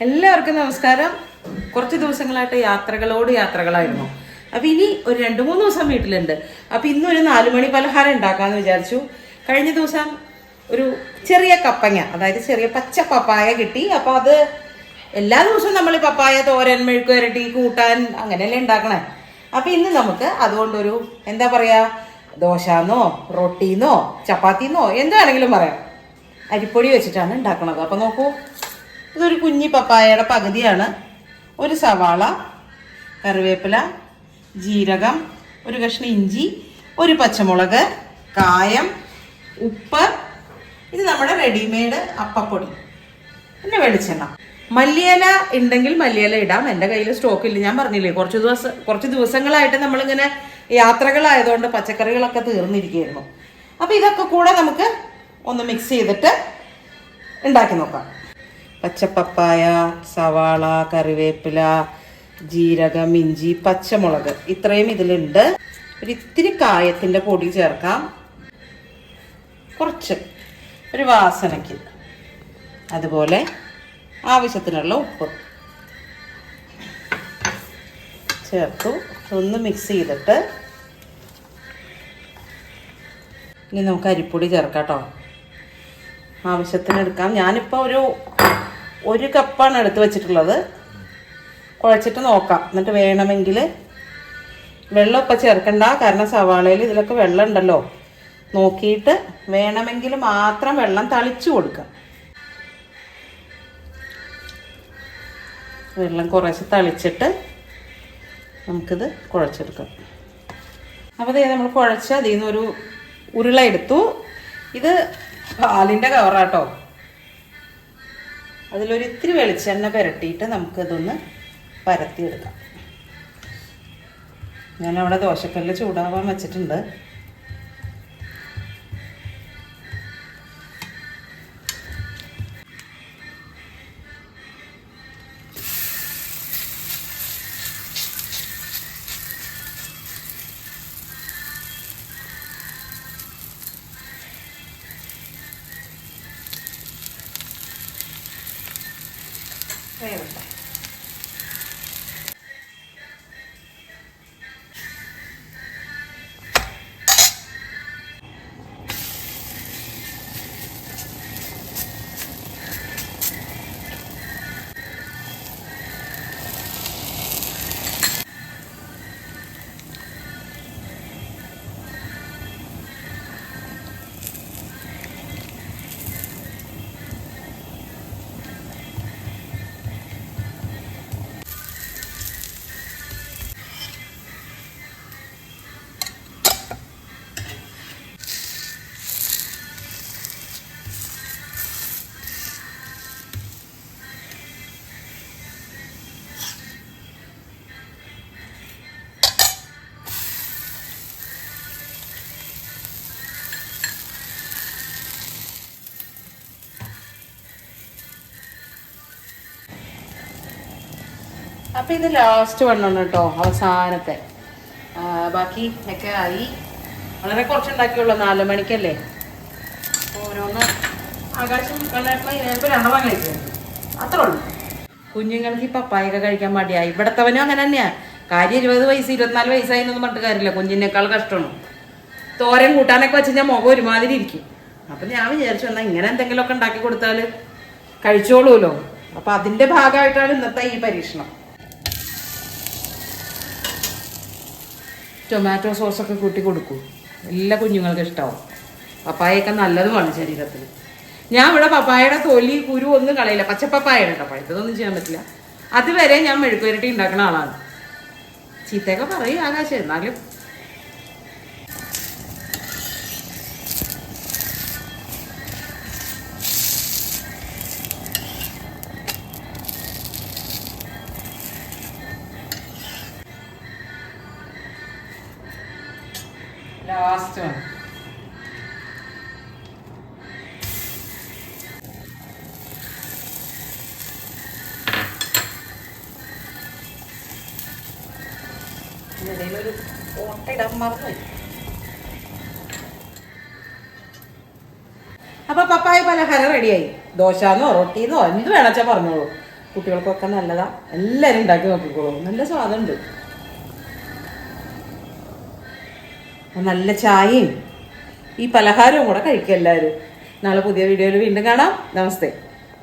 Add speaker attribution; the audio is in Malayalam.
Speaker 1: എല്ലാവർക്കും നമസ്കാരം. കുറച്ച് ദിവസങ്ങളായിട്ട് യാത്രകളോട് യാത്രകളായിരുന്നു. അപ്പം ഇനി ഒരു രണ്ട് മൂന്ന് ദിവസം വീട്ടിലുണ്ട്. അപ്പം ഇന്ന് ഒരു നാലു മണി പലഹാരം ഉണ്ടാക്കാമെന്ന് വിചാരിച്ചു. കഴിഞ്ഞ ദിവസം ഒരു ചെറിയ കപ്പങ്ങ അതായത് ചെറിയ പച്ച പപ്പായ കിട്ടി. അപ്പോൾ അത് എല്ലാ ദിവസവും നമ്മൾ പപ്പായ തോരൻ മെഴുക്ക് വരട്ടി കൂട്ടാൻ അങ്ങനെയല്ലേ ഉണ്ടാക്കണേ. അപ്പം ഇന്ന് നമുക്ക് അതുകൊണ്ടൊരു എന്താ പറയാ ദോശന്നോ റൊട്ടിന്നോ ചപ്പാത്തിന്നോ എന്താണെങ്കിലും പറയാം. അരിപ്പൊടി വെച്ചിട്ടാണ് ഉണ്ടാക്കണത്. അപ്പം നോക്കൂ ഇതൊരു കുഞ്ഞി പപ്പായയുടെ പകുതിയാണ്. ഒരു സവാള കറിവേപ്പില ജീരകം ഒരു കഷ്ണം ഇഞ്ചി ഒരു പച്ചമുളക് കായം ഉപ്പ്. ഇത് നമ്മുടെ റെഡിമെയ്ഡ് അപ്പപ്പൊടി. പിന്നെ വെളിച്ചെണ്ണ. മല്ലിയില ഉണ്ടെങ്കിൽ മല്ലിയില ഇടാം. എന്റെ കയ്യിൽ സ്റ്റോക്ക് ഇല്ല. ഞാൻ പറഞ്ഞില്ലേ കുറച്ച് ദിവസം കുറച്ച് ദിവസങ്ങളായിട്ട് നമ്മളിങ്ങനെ യാത്രകളായതുകൊണ്ട് പച്ചക്കറികളൊക്കെ തീർന്നിരിക്കുകയായിരുന്നു. അപ്പോൾ ഇതൊക്കെ കൂടെ നമുക്ക് ഒന്ന് മിക്സ് ചെയ്തിട്ട് ഉണ്ടാക്കി നോക്കാം. പച്ചപ്പപ്പായ സവാള കറിവേപ്പില ജീരകം ഇഞ്ചി പച്ചമുളക്. ഇത്രയും ഇതിലുണ്ട്. ഒരു ഇത്തിരി കായത്തിന്റെ പൊടി ചേർക്കാം. കുറച്ച് ഒരു വാസനയ്ക്ക്. അതുപോലെ ആവശ്യത്തിനുള്ള ഉപ്പ്. ചേർത്തു. ഒന്ന് മിക്സ് ചെയ്തിട്ട് ഇനി നമുക്ക് അരിപ്പൊടി ചേർക്കാം കേട്ടോ. ആവശ്യത്തിന് എടുക്കാം ഞാനിപ്പോൾ ഒരു ഒരു കപ്പാണ് എടുത്ത് വെച്ചിട്ടുള്ളത്. കുഴച്ചിട്ട് നോക്കാം. എന്നിട്ട് വേണമെങ്കിൽ വെള്ളമൊക്കെ ചേർക്കണ്ട. കാരണം സവാളയിൽ ഇതിലൊക്കെ വെള്ളം ഉണ്ടല്ലോ. നോക്കിയിട്ട് വേണമെങ്കിൽ മാത്രം വെള്ളം തളിച്ചു കൊടുക്കാം. വെള്ളം കുറേശ്ശെ തളിച്ചിട്ട് നമുക്കിത് കുഴച്ചെടുക്കാം. അപ്പോൾ ദേ നമ്മൾ കുഴച്ച് അതിൽ നിന്നൊരു ഉരുള എടുത്തു. ഇത് പാലിന്റെ കവറാട്ടോ അതിലൊരു ഇത്തിരി വെളിച്ചെണ്ണ പുരട്ടിയിട്ട് നമുക്കതൊന്ന് പരത്തിയെടുക്കാം. ഞാനവിടെ ദോശക്കല്ല് ചൂടാവാൻ വെച്ചിട്ടുണ്ട്. Pero. അപ്പൊ ഇത് ലാസ്റ്റ് വണ്ണമാണ് കേട്ടോ അവസാനത്തെ. ബാക്കി ഒക്കെ ആയി. വളരെ കുറച്ചുണ്ടാക്കിയുള്ളൂ നാല് മണിക്കല്ലേ? ഓരോന്ന് ആകാശം ചിലപ്പോൾ രണ്ടെണ്ണം കഴിക്കും അത്രേ ഉള്ളൂ. കുഞ്ഞുങ്ങൾക്ക് ഈ പപ്പായൊക്കെ കഴിക്കാൻ മടിയായി ഇവിടത്തവനും അങ്ങനെ തന്നെയാണ് കാര്യം ഇരുപത് വയസ്സ് ഇരുപത്തിനാല് വയസ്സായി എന്നൊന്നും പറഞ്ഞിട്ട് കാര്യമില്ല. കുഞ്ഞിനേക്കാൾ കഷ്ടമാണ്. തോരൻ കൂട്ടാനൊക്കെ വെച്ച് ഞാൻ മുഖം ഒരുമാതിരി ഇരിക്കും. അപ്പം ഞാൻ വിചാരിച്ചു എന്നാൽ ഇങ്ങനെ എന്തെങ്കിലുമൊക്കെ ഉണ്ടാക്കി കൊടുത്താൽ കഴിച്ചോളൂല്ലോ അപ്പം അതിന്റെ ഭാഗമായിട്ടാണ് ഇന്നത്തെ ഈ പരീക്ഷണം. ടൊമാറ്റോ സോസൊക്കെ കൂട്ടി കൊടുക്കൂ. എല്ലാ കുഞ്ഞുങ്ങൾക്കും ഇഷ്ടമാവും പപ്പായൊക്കെ നല്ലതുമാണ് ശരീരത്തിന് ഞാൻ ഇവിടെ പപ്പായയുടെ തൊലി കുരു ഒന്നും കളയില്ല. പച്ചപ്പപ്പായ കേട്ടോ. പഴുത്തതൊന്നും ചെയ്യാൻ പറ്റില്ല. അതുവരെ ഞാൻ മെഴുക്കുവരട്ടി ഉണ്ടാക്കുന്ന ആളാണ്. ചീത്തയൊക്കെ പറയും ആകാശം. എന്നാലും ലാസ്റ്റ് ആണ് മറന്നുപോയി അപ്പൊ പപ്പായ പലഹാരം റെഡിയായി. ദോശന്നോ റൊട്ടിന്നോ എന്ത് വേണച്ചാ പറഞ്ഞോളൂ. കുട്ടികൾക്കൊക്കെ നല്ലതാ. എല്ലാവരും ഉണ്ടാക്കി നോക്കിക്കോളൂ. നല്ല സ്വാദുണ്ട്. നല്ല ചായയും ഈ പലഹാരവും കൂടെ കഴിക്കുക എല്ലാവരും. നാളെ പുതിയ വീഡിയോയിൽ വീണ്ടും കാണാം. നമസ്തേ.